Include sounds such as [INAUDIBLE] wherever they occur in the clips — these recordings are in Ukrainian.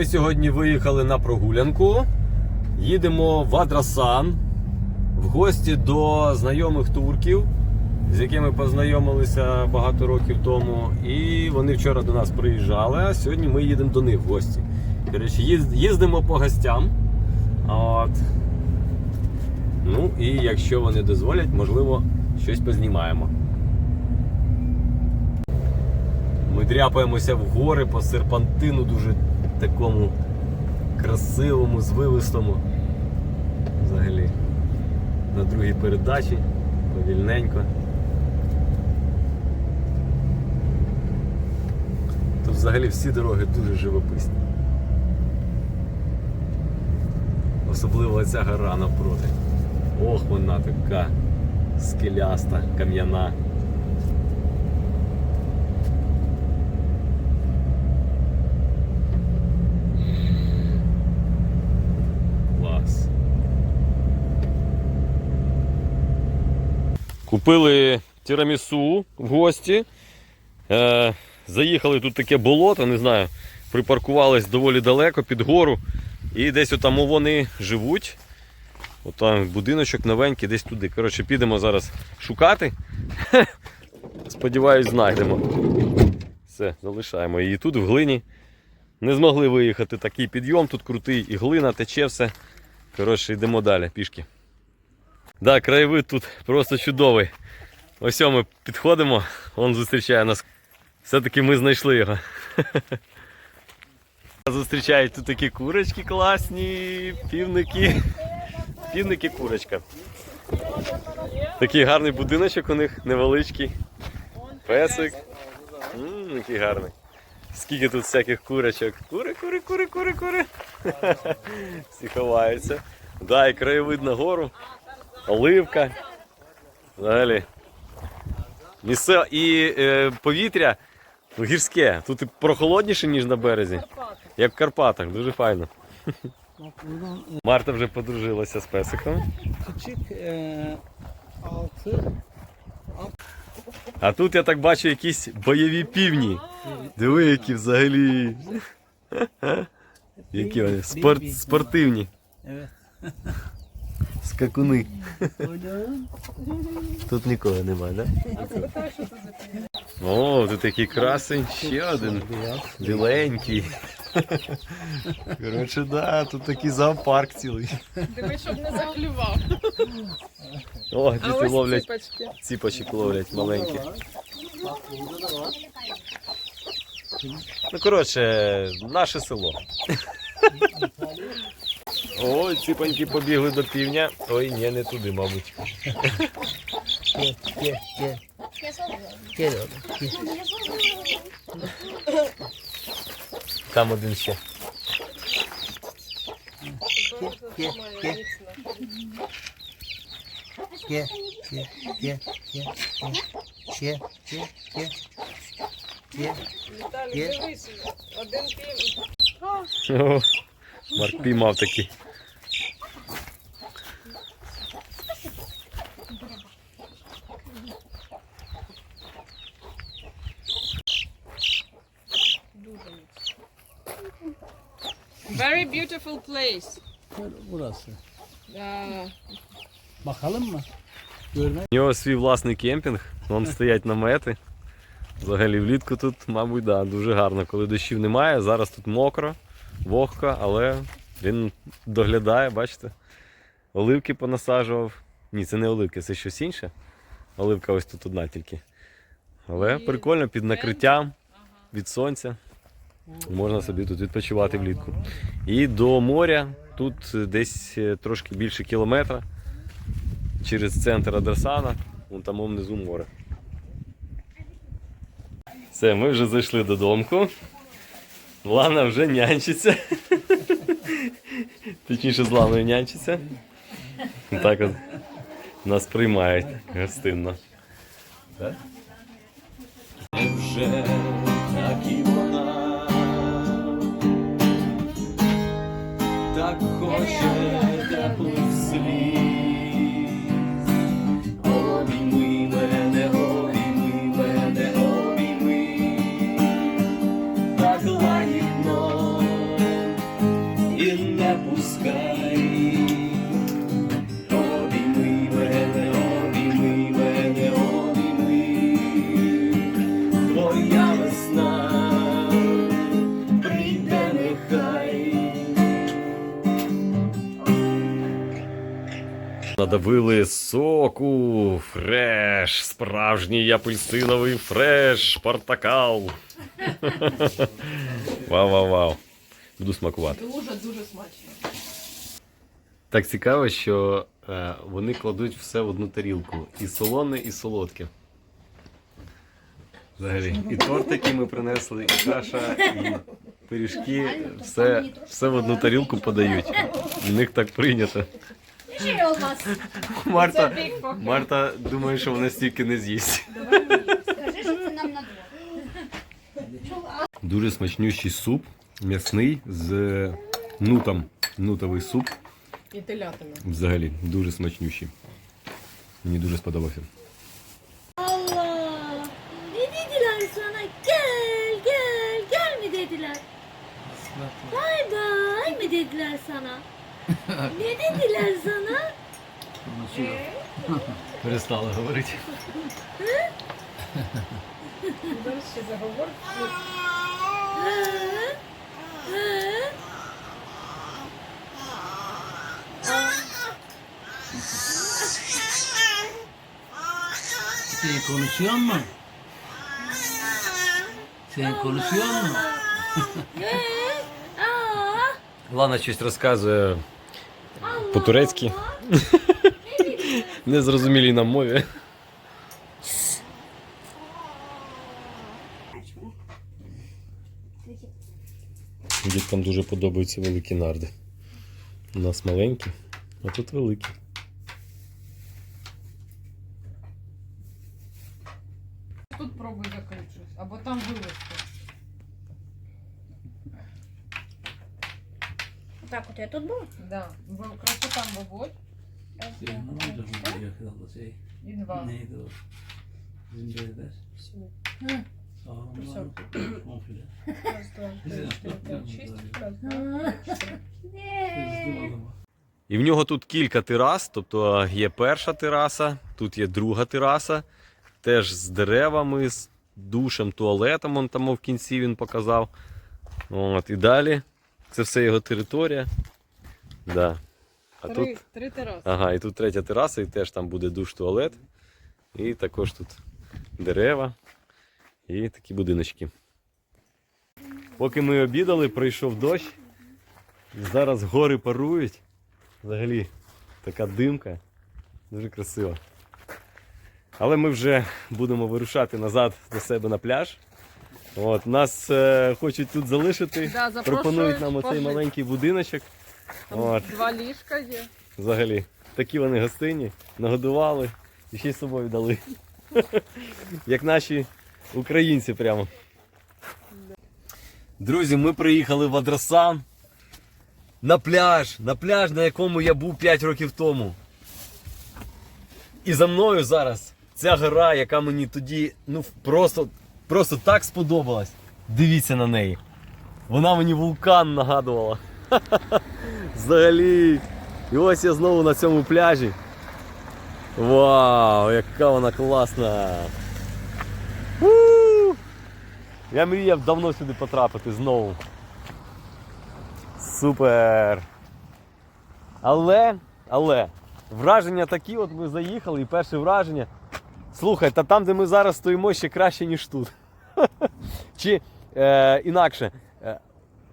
Ми сьогодні виїхали на прогулянку. Їдемо в Адрасан в гості до знайомих турків, з якими познайомилися багато років тому. І вони вчора до нас приїжджали, а сьогодні ми їдемо до них в гості. Коротше, їздимо по гостям. От. Ну і якщо вони дозволять, можливо, щось познімаємо. Ми дряпаємося в гори по серпантину дуже такому красивому, звивистому. Взагалі. На другій передачі. Повільненько. Тут взагалі всі дороги дуже живописні. Особливо ця гора навпроти. Ох, вона така скеляста, кам'яна. Купили тірамісу в гості. Е, заїхали тут таке болото, не знаю, припаркувались доволі далеко під гору. І десь отам вони живуть. Отам будиночок новенький, десь туди. Коротше, підемо зараз шукати. [LAUGHS] Сподіваюсь, знайдемо. Все, залишаємо її тут в глині. Не змогли виїхати такий підйом, тут крутий і глина, тече все. Коротше, йдемо далі, пішки. Да, краєвид тут просто чудовий. Ось ми підходимо, він зустрічає нас. Все-таки ми знайшли його. [LAUGHS] Зустрічають тут такі курочки класні, півники. Півники курочка. Такий гарний будиночок у них, невеличкий. Песик. Ммм, який гарний. Скільки тут всяких курочок. Кури, кури, кури, кури, кури. [LAUGHS] Всі ховаються. Да, і краєвид на гору. Оливка. Взагалі. Місце і е, повітря ну, гірське. Тут і прохолодніше, ніж на березі. Як в Карпатах, дуже файно. Марта вже подружилася з песиком. Altı А тут я так бачу якісь бойові півні. Диви, які взагалі. Які вони? Спорт, спортивні. Скакуни. Тут нікого немає, да? О, тут такий красень, ще один. Біленький. Коротше, да, тут такий зоопарк цілий. Дивись, щоб не заклював. О, діти ловлять, ціпочки. ловлять маленькі. Ну, коротше, наше село. Ой, ціпоньки побігли до півня. Ой, ні, не туди, мабуть. Там один ще. Gel gel gel gel. Gel gel gel. Gel. Віталій, дивись, один пів. Марк піймав такий. Very beautiful place. Burası. А, Bakalım mı? У нього свій власний кемпінг, вон стоять намети. Взагалі влітку тут, мабуть, да, дуже гарно. Коли дощів немає, зараз тут мокро, вогко, але він доглядає, бачите. Оливки понасаджував. Ні, це не оливки, це щось інше. Оливка ось тут одна тільки. Але прикольно під накриттям від сонця. Можна собі тут відпочивати влітку. І до моря тут десь е, трошки більше кілометра через центр Адресана, вон там внизу море. Все, ми вже зайшли додому. Лана вже нянчиться. [LAUGHS] Точніше, з Ланою нянчиться. Так от нас приймають гостинно. Вже так хоче теплих Надавили соку, фреш, справжній апельсиновий фреш, портакал. [LAUGHS] Вау-вау-вау. Буду смакувати. Дуже-дуже смачно. Так цікаво, що е, вони кладуть все в одну тарілку. І солоне, і солодке. Взагалі. І тортики ми принесли, і каша, і пиріжки. Все, все в одну тарілку подають. У них так прийнято. Şey olmaz. Марта. Марта думає, що вона стільки не з'їсть. Скажи, що це нам на двох. Дуже смачнющий суп, м'ясний з нутом. Нутовий суп. І телятина. Взагалі, дуже смачнющий. Мені дуже сподобався. Allah. Ne dediler sana? Gel gel gel mi dediler? Bay bay mi dediler sana? Ne dediler sana? Konuşuyor. Перестала говорити. Зараз ще заговорить. Hı? Hı? Sen konuşuyor mu? Sen konuşuyor mu? Hı? Aa, Лана щось розказує по-турецьки, [LAUGHS] незрозумілій нам мові. Діткам дуже подобаються великі нарди. У нас маленькі, а тут великі. Тут пробуй закрити щось. Або там вилазити. Так от я тут був? Да. Ви красота, мабуть. Sen ne olacak bu yakaladı şey? І два. Neydi o? Bizim beyler. Hı. Sağlamlar. Konfile. Раз, два, три, чотири, п'ять, шість. Раз, два. І в нього тут кілька терас, тобто є перша тераса, тут є друга тераса, теж з деревами, з душем, туалетом, он там в кінці він показав. От, і далі. Це все його територія. Да. А Три, тут, три тераси. ага, і тут третя тераса, і теж там буде душ-туалет. І також тут дерева і такі будиночки. Поки ми обідали, прийшов дощ. Зараз гори парують. Взагалі така димка. Дуже красиво. Але ми вже будемо вирушати назад до себе на пляж. От, нас е, хочуть тут залишити. Да, Пропонують нам оцей пожити. маленький будиночок. Там От, Два ліжка є. взагалі. Такі вони гостинні, нагодували і ще й з собою дали. [LAUGHS] Як наші українці прямо. Друзі, ми приїхали в Адрасан на пляж, на пляж, на якому я був 5 років тому. І за мною зараз ця гора, яка мені тоді ну, просто, просто так сподобалась. Дивіться на неї. Вона мені вулкан нагадувала. [LAUGHS] Взагалі. І ось я знову на цьому пляжі. Вау, яка вона класна! У! Я мріяв давно сюди потрапити знову. Супер! Але, але, враження такі, от ми заїхали, і перше враження. Слухай, та там, де ми зараз стоїмо, ще краще, ніж тут. Чи е, інакше, е,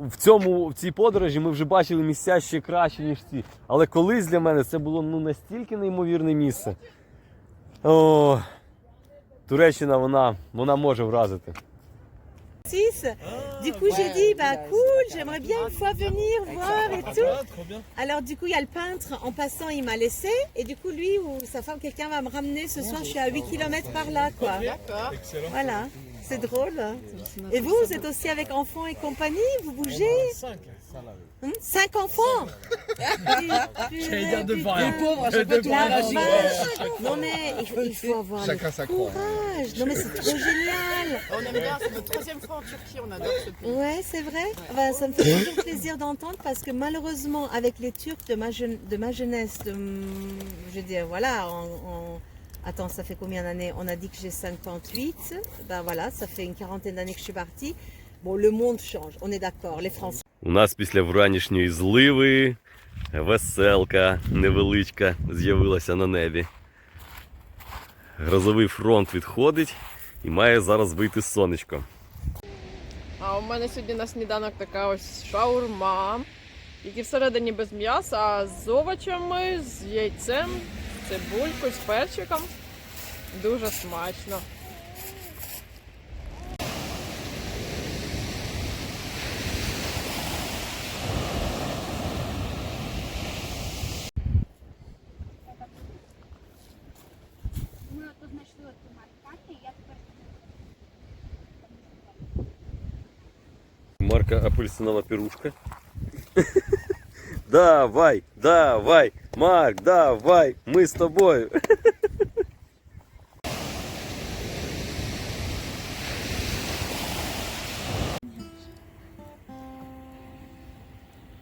в, цьому, в цій подорожі ми вже бачили місця ще краще, ніж ці. Але колись для мене це було ну, настільки неймовірне місце. О, Туреччина, вона, вона може вразити. Du coup, j'ai dit, bah cool, j'aimerais bien une fois venir voir et tout. Alors, du coup, il y a le peintre, en passant, il m'a laissé. Et du coup, lui ou sa femme, quelqu'un va me ramener ce soir. Je suis à 8 km par là, quoi. Voilà. C'est drôle. hein. Et vous, vous êtes aussi avec enfants et compagnie Vous bougez Hum, Cinq enfants [LAUGHS] J'allais dire deux pauvres, à chaque fois, réagis. vache Non mais il faut, il faut avoir Chacun le sa courage. Non mais c'est trop génial. On aime bien, c'est notre troisième fois en Turquie, on adore ce pays. Ouais, c'est vrai. Bah, ça me fait toujours plaisir d'entendre parce que malheureusement, avec les Turcs de ma, jeune- de ma jeunesse, de, je veux dire, voilà, en, en- attends, ça fait combien d'années On a dit que j'ai 58. Ben voilà, ça fait une quarantaine d'années que je suis partie. Bon, le monde change, on est d'accord. Les Français. У нас після вранішньої зливи веселка невеличка з'явилася на небі. Грозовий фронт відходить і має зараз вийти сонечко. А у мене сьогодні на сніданок така ось шаурма. Тільки всередині без м'яса, а з овочами, з яйцем, з цибулькою, з перчиком. Дуже смачно. Марка апельсинова пірушка. [LAUGHS] давай, давай, Марк, давай, мы с тобой.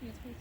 Yes, we